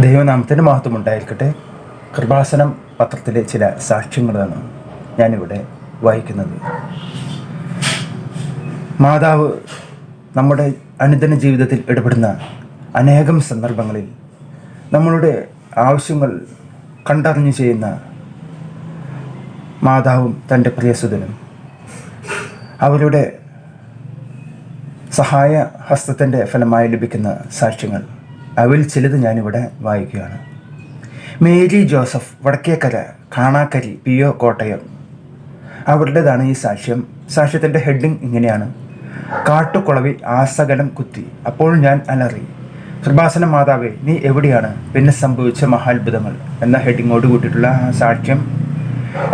ദൈവനാമത്തിന്റെ മഹത്വം ഉണ്ടായിരിക്കട്ടെ കൃപാസനം പത്രത്തിലെ ചില സാക്ഷ്യങ്ങളാണ് ഞാനിവിടെ വായിക്കുന്നത്. മാതാവ് നമ്മുടെ അനുദിന ജീവിതത്തിൽ ഇടപെടുന്ന അനേകം സന്ദർഭങ്ങളിൽ നമ്മളുടെ ആവശ്യങ്ങൾ കണ്ടറിഞ്ഞു ചെയ്യുന്ന മാതാവും തന്റെ പ്രിയസുതനും അവരുടെ സഹായ ഹസ്തത്തിന്റെ ഫലമായി ലഭിക്കുന്ന സാക്ഷ്യങ്ങൾ അവയിൽ ചിലത് ഞാനിവിടെ വായിക്കുകയാണ്. Mary Joseph Vadakkekkara Kanakkari P O Kottayam. അവരുടേതാണ് ഈ സാക്ഷ്യം. സാക്ഷ്യത്തിന്റെ ഹെഡിങ് ഇങ്ങനെയാണ്. കാട്ടുകുളവി ആസകലം കുത്തി അപ്പോൾ ഞാൻ അലറി കൃപാസന മാതാവേ നീ എവിടെയാണ്? പിന്നെ സംഭവിച്ച മഹാത്ഭുതങ്ങൾ എന്ന ഹെഡിങ്ങോട് കൂട്ടിയിട്ടുള്ള സാക്ഷ്യം.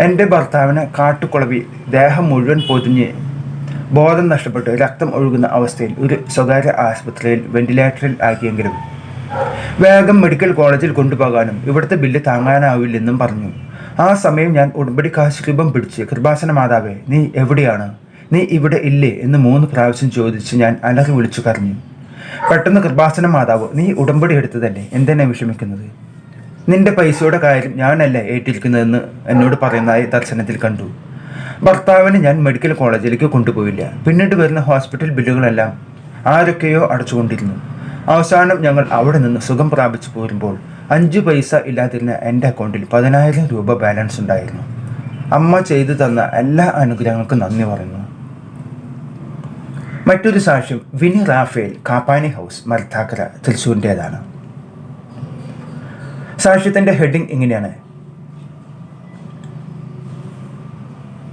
എന്റെ ഭർത്താവിന് കാട്ടുകുളവി ദേഹം മുഴുവൻ പൊതിഞ്ഞ് ബോധം നഷ്ടപ്പെട്ട് രക്തം ഒഴുകുന്ന അവസ്ഥയിൽ ഒരു സ്വകാര്യ ആശുപത്രിയിൽ വെന്റിലേറ്ററിൽ ആക്കിയെങ്കിലും വേഗം മെഡിക്കൽ കോളേജിൽ കൊണ്ടുപോകാനും ഇവിടുത്തെ ബില്ല് താങ്ങാനാവില്ലെന്നും പറഞ്ഞു. ആ സമയം ഞാൻ ഉടമ്പടി കാശ് പിടിച്ച് കൃപാസന മാതാവേ നീ എവിടെയാണ്? നീ ഇവിടെ ഇല്ലേ എന്ന് മൂന്ന് പ്രാവശ്യം ചോദിച്ച് ഞാൻ അലറി വിളിച്ചു കരഞ്ഞു. പെട്ടെന്ന് കൃപാസന മാതാവ് നീ ഉടമ്പടി എടുത്തതല്ലേ? എന്തെന്നെ വിഷമിക്കുന്നത്? നിന്റെ പൈസയുടെ കാര്യം ഞാനല്ല ഏറ്റിരിക്കുന്നതെന്ന് എന്നോട് പറയുന്നതായി ദർശനത്തിൽ കണ്ടു. ഭർത്താവിനെ ഞാൻ മെഡിക്കൽ കോളേജിലേക്ക് കൊണ്ടുപോയില്ല. പിന്നീട് വരുന്ന ഹോസ്പിറ്റൽ ബില്ലുകളെല്ലാം ആരൊക്കെയോ അടച്ചുകൊണ്ടിരുന്നു. അവസാനം ഞങ്ങൾ അവിടെ നിന്ന് സുഖം പ്രാപിച്ചു പോരുമ്പോൾ അഞ്ച് പൈസ ഇല്ലാതിരുന്ന എന്റെ അക്കൗണ്ടിൽ പതിനായിരം രൂപ ബാലൻസ് ഉണ്ടായിരുന്നു. അമ്മ ചെയ്തു തന്ന എല്ലാ അനുഗ്രഹങ്ങൾക്കും നന്ദി പറയുന്നു. മറ്റൊരു സാക്ഷ്യം വിനി റാഫേൽ കാപ്പാനി ഹൗസ് മരത്താക്കര തൃശ്ശൂരിന്റേതാണ്. സാക്ഷ്യത്തിന്റെ ഹെഡിങ് ഇങ്ങനെയാണ്.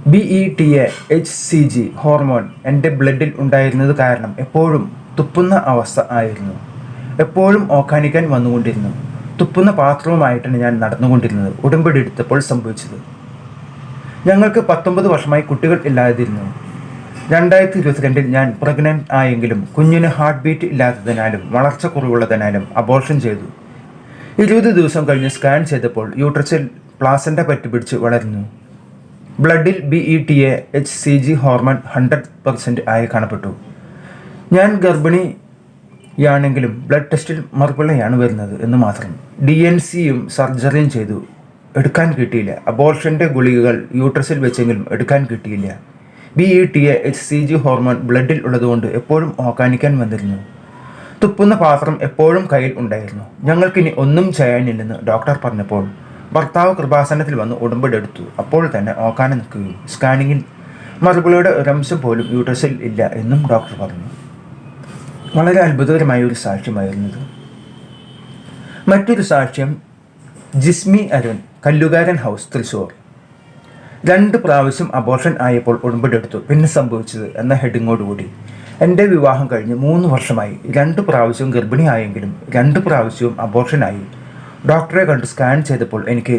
B E T A H C G hormone എന്റെ ബ്ലഡിൽ ഉണ്ടായിരുന്നത് കാരണം എപ്പോഴും തുപ്പുന്ന അവസ്ഥ ആയിരുന്നു. എപ്പോഴും ഓക്കാനിക്കാൻ വന്നുകൊണ്ടിരുന്നു. തുപ്പുന്ന പാത്രവുമായിട്ടാണ് ഞാൻ നടന്നുകൊണ്ടിരുന്നത്. ഉടമ്പടി എടുത്തപ്പോൾ സംഭവിച്ചത്. ഞങ്ങൾക്ക് പത്തൊമ്പത് വർഷമായി കുട്ടികൾ ഇല്ലാതിരുന്നു. രണ്ടായിരത്തി ഇരുപത്തിരണ്ടിൽ ഞാൻ പ്രഗ്നന്റ് ആയെങ്കിലും കുഞ്ഞിന് ഹാർട്ട് ബീറ്റ് ഇല്ലാത്തതിനാലും വളർച്ച കുറവുള്ളതിനാലും അബോർഷൻ ചെയ്തു. ഇരുപത് ദിവസം കഴിഞ്ഞ് സ്കാൻ ചെയ്തപ്പോൾ യൂട്രസിൽ പ്ലാസന്റ പറ്റിപ്പിടിച്ച് വളരുന്നു ബ്ലഡിൽ B E T A H C G hormone hundred percent ആയി കാണപ്പെട്ടു. ഞാൻ ഗർഭിണിയാണെങ്കിലും ബ്ലഡ് ടെസ്റ്റിൽ മറുപിള്ളയാണ് വരുന്നത് എന്ന് മാത്രം. ഡി എൻ സിയും സർജറിയും ചെയ്തു. എടുക്കാൻ കിട്ടിയില്ല. അബോർഷന്റെ ഗുളികകൾ യൂട്രസിൽ വെച്ചെങ്കിലും എടുക്കാൻ കിട്ടിയില്ല. B E T A H C G hormone ബ്ലഡിൽ ഉള്ളതുകൊണ്ട് എപ്പോഴും ഓക്കാനിക്കാൻ വന്നിരുന്നു. തുപ്പുന്ന പാത്രം എപ്പോഴും കയ്യിൽ ഉണ്ടായിരുന്നു. ഞങ്ങൾക്കിനി ഒന്നും ചെയ്യാനില്ലെന്ന് ഡോക്ടർ പറഞ്ഞപ്പോൾ ഭർത്താവ് കൃപാസനത്തിൽ വന്ന് ഉടമ്പടെടുത്തു അപ്പോൾ തന്നെ ഓക്കാനം നിൽക്കുകയും സ്കാനിങ്ങിൽ മറുപടിയുടെ ഒരംശം പോലും യൂട്രസിൽ ഇല്ല എന്നും ഡോക്ടർ പറഞ്ഞു. വളരെ അത്ഭുതകരമായ ഒരു സാക്ഷ്യമായിരുന്നത് മറ്റൊരു സാക്ഷ്യം ജിസ്മി അരുൺ കല്ലുകാരൻ ഹൗസ് തൃശൂർ. രണ്ട് പ്രാവശ്യം അബോർഷൻ ആയപ്പോൾ ഉടമ്പടിയെടുത്തു. പിന്നെ സംഭവിച്ചത് എന്ന ഹെഡിങ്ങോടുകൂടി. എന്റെ വിവാഹം കഴിഞ്ഞ് മൂന്ന് വർഷമായി. രണ്ട് പ്രാവശ്യവും ഗർഭിണിയായെങ്കിലും രണ്ട് പ്രാവശ്യവും അബോർഷനായി ഡോക്ടറെ കണ്ട് സ്കാൻ ചെയ്തപ്പോൾ എനിക്ക്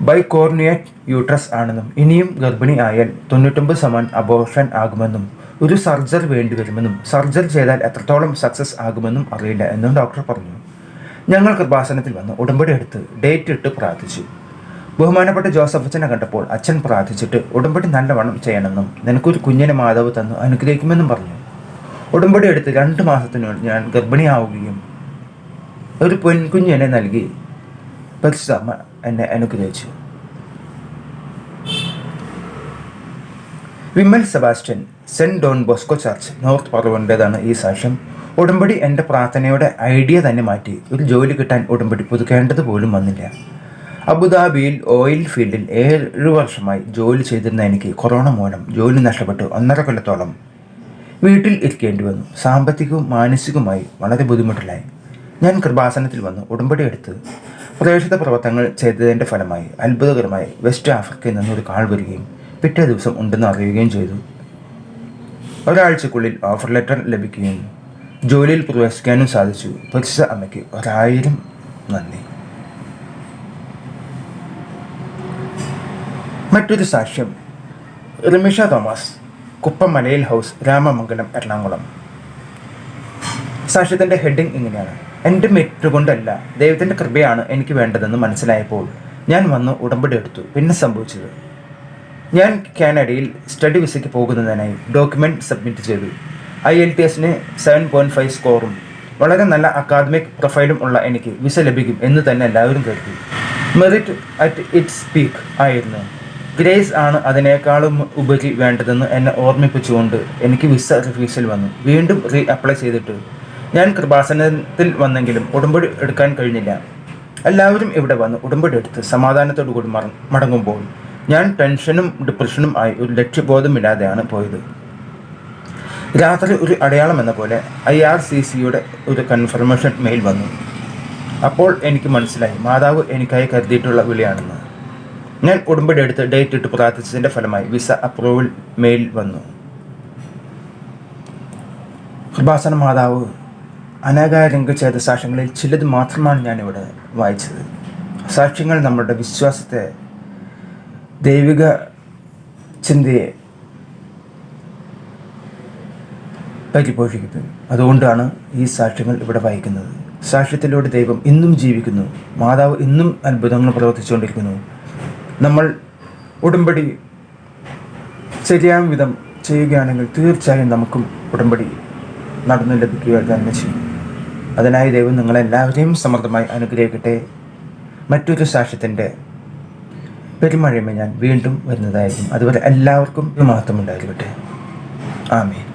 ബൈകോർണിയറ്റ് യൂട്രസ് ആണെന്നും ഇനിയും ഗർഭിണി ആയാൽ തൊണ്ണൂറ്റൊമ്പത് ശതമാനം അബോർഷൻ ആകുമെന്നും ഒരു സർജറി വേണ്ടിവരുമെന്നും സർജറി ചെയ്താൽ എത്രത്തോളം സക്സസ് ആകുമെന്നും അറിയില്ല എന്നും ഡോക്ടർ പറഞ്ഞു. ഞങ്ങൾ കൃപാസനത്തിൽ വന്ന് ഉടമ്പടി എടുത്ത് ഡേറ്റ് ഇട്ട് പ്രാർത്ഥിച്ചു. ബഹുമാനപ്പെട്ട ജോസഫ് അച്ഛനെ കണ്ടപ്പോൾ അച്ഛൻ പ്രാർത്ഥിച്ചിട്ട് ഉടമ്പടി നല്ലവണ്ണം ചെയ്യണമെന്നും നിനക്കൊരു കുഞ്ഞിനെ മാതാവ് തന്നു അനുഗ്രഹിക്കുമെന്നും പറഞ്ഞു. ഉടമ്പടി എടുത്ത് രണ്ട് മാസത്തിനുള്ളിൽ ഞാൻ ഗർഭിണിയാവുകയും ഒരു പെൺകുഞ്ഞിനെ നൽകി പരിശുദ്ധ എന്നെ അനുഗ്രഹിച്ചു. Vimal Sebastian Saint Don Bosco church north പറവന്റേതാണ് ഈ സാക്ഷ്യം. ഉടമ്പടി എന്റെ പ്രാർത്ഥനയുടെ ഐഡിയ തന്നെ മാറ്റി. ഒരു ജോലി കിട്ടാൻ ഉടമ്പടി പുതുക്കേണ്ടത് പോലും വന്നില്ല. അബുദാബിയിൽ ഓയിൽ ഫീൽഡിൽ ഏഴ് വർഷമായി ജോലി ചെയ്തിരുന്ന എനിക്ക് കൊറോണ മൂലം ജോലി നഷ്ടപ്പെട്ടു ഒന്നര കൊല്ലത്തോളം. വീട്ടിൽ ഇരിക്കേണ്ടി വന്നു. സാമ്പത്തികവും മാനസികവുമായി വളരെ ബുദ്ധിമുട്ടിലായി. ഞാൻ കൃപാസനത്തിൽ വന്ന്. ഉടമ്പടി എടുത്ത് പ്രദേശത്തെ പ്രവർത്തനങ്ങൾ ചെയ്തതിന്റെ ഫലമായി അത്ഭുതകരമായി വെസ്റ്റ് ആഫ്രിക്കയിൽ നിന്നൊരു കാൾ വരികയും പിറ്റേ ദിവസം ഉണ്ടെന്ന് അറിയുകയും ചെയ്തു. ഒരാഴ്ചക്കുള്ളിൽ ഓഫർ ലെറ്റർ ലഭിക്കുകയും ജോലിയിൽ പ്രവേശിക്കാനും സാധിച്ചു. പരിശുദ്ധ അമ്മയ്ക്ക് ഒരായിരം നന്ദി. മറ്റൊരു സാക്ഷ്യം. റിമിഷ തോമസ് കുപ്പം മലയിൽ ഹൗസ് രാമമംഗലം എറണാകുളം. സാക്ഷ്യത്തിന്റെ ഹെഡിങ് ഇങ്ങനെയാണ്. എന്റെ മെറ്റ് കൊണ്ടല്ല ദൈവത്തിന്റെ കൃപയാണ് എനിക്ക് വേണ്ടതെന്ന് മനസ്സിലായപ്പോൾ ഞാൻ വന്ന് ഉടമ്പടി എടുത്തു. പിന്നെ സംഭവിച്ചത്. ഞാൻ കാനഡയിൽ സ്റ്റഡി വിസയ്ക്ക് പോകുന്നതിനായി ഡോക്യുമെന്റ് സബ്മിറ്റ് ചെയ്തു. ഐ എൽ ടി എസിന് സെവൻ പോയിന്റ് ഫൈവ് സ്കോറും വളരെ നല്ല അക്കാദമിക് പ്രൊഫൈലും ഉള്ള എനിക്ക് വിസ ലഭിക്കും എന്ന് തന്നെ എല്ലാവരും കരുതി. മെറിറ്റ് അറ്റ് ഇറ്റ്സ് പീക്ക് ആയിരുന്നു. ഗ്രേസ് ആണ് അതിനേക്കാളും ഉപരി വേണ്ടതെന്ന് എന്നെ ഓർമ്മിപ്പിച്ചുകൊണ്ട് എനിക്ക് വിസ റിഫ്യൂസൽ വന്നു. വീണ്ടും റീ അപ്ലൈ ചെയ്തിട്ട്. ഞാൻ കൃപാസനത്തിൽ വന്നെങ്കിലും ഉടമ്പടി എടുക്കാൻ കഴിഞ്ഞില്ല. എല്ലാവരും ഇവിടെ വന്ന് ഉടമ്പടി എടുത്ത് സമാധാനത്തോടു കൂടി മടങ്ങുമ്പോൾ ഞാൻ ടെൻഷനും ഡിപ്രഷനും ആയി ഒരു ലക്ഷ്യബോധമില്ലാതെയാണ് പോയത്. രാത്രി ഒരു അടയാളം എന്ന പോലെ ഐ ആർ സി സിയുടെ ഒരു കൺഫർമേഷൻ മെയിൽ വന്നു. അപ്പോൾ എനിക്ക് മനസ്സിലായി മാതാവ് എനിക്കായി കരുതിയിട്ടുള്ള വിളിയാണെന്ന്. ഞാൻ ഉടമ്പടി എടുത്ത് ഡേറ്റ് ഇട്ട് പ്രാർത്ഥിച്ചതിന്റെ ഫലമായി വിസ അപ്രൂവൽ മെയിൽ വന്നു. കൃപാസന മാതാവ് അനാകായ രംഗചേത സാക്ഷ്യങ്ങളിൽ ചിലത് മാത്രമാണ് ഞാനിവിടെ വായിച്ചത്. സാക്ഷ്യങ്ങൾ നമ്മുടെ വിശ്വാസത്തെ ദൈവിക ചിന്തയെ പരിപോഷിക്കുന്നത് അതുകൊണ്ടാണ് ഈ സാക്ഷ്യങ്ങൾ ഇവിടെ വായിക്കുന്നത്. സാക്ഷ്യത്തിലൂടെ ദൈവം ഇന്നും ജീവിക്കുന്നു. മാതാവ് ഇന്നും അത്ഭുതങ്ങൾ പ്രവർത്തിച്ചുകൊണ്ടിരിക്കുന്നു. നമ്മൾ ഉടമ്പടി ശരിയായ വിധം ചെയ്യുകയാണെങ്കിൽ തീർച്ചയായും നമുക്കും ഉടമ്പടി നടന്നു ലഭിക്കുക തന്നെ ചെയ്യും. അതിനായി ദൈവം നിങ്ങളെല്ലാവരെയും സമൃദ്ധമായി അനുഗ്രഹിക്കട്ടെ. മറ്റൊരു സാക്ഷ്യത്തിന്റെ പെരുമഴയുമേ ഞാൻ വീണ്ടും വരുന്നതായിരിക്കും. അതുപോലെ എല്ലാവർക്കും മാത്രം ഉണ്ടായിരിക്കട്ടെ ആമേൻ.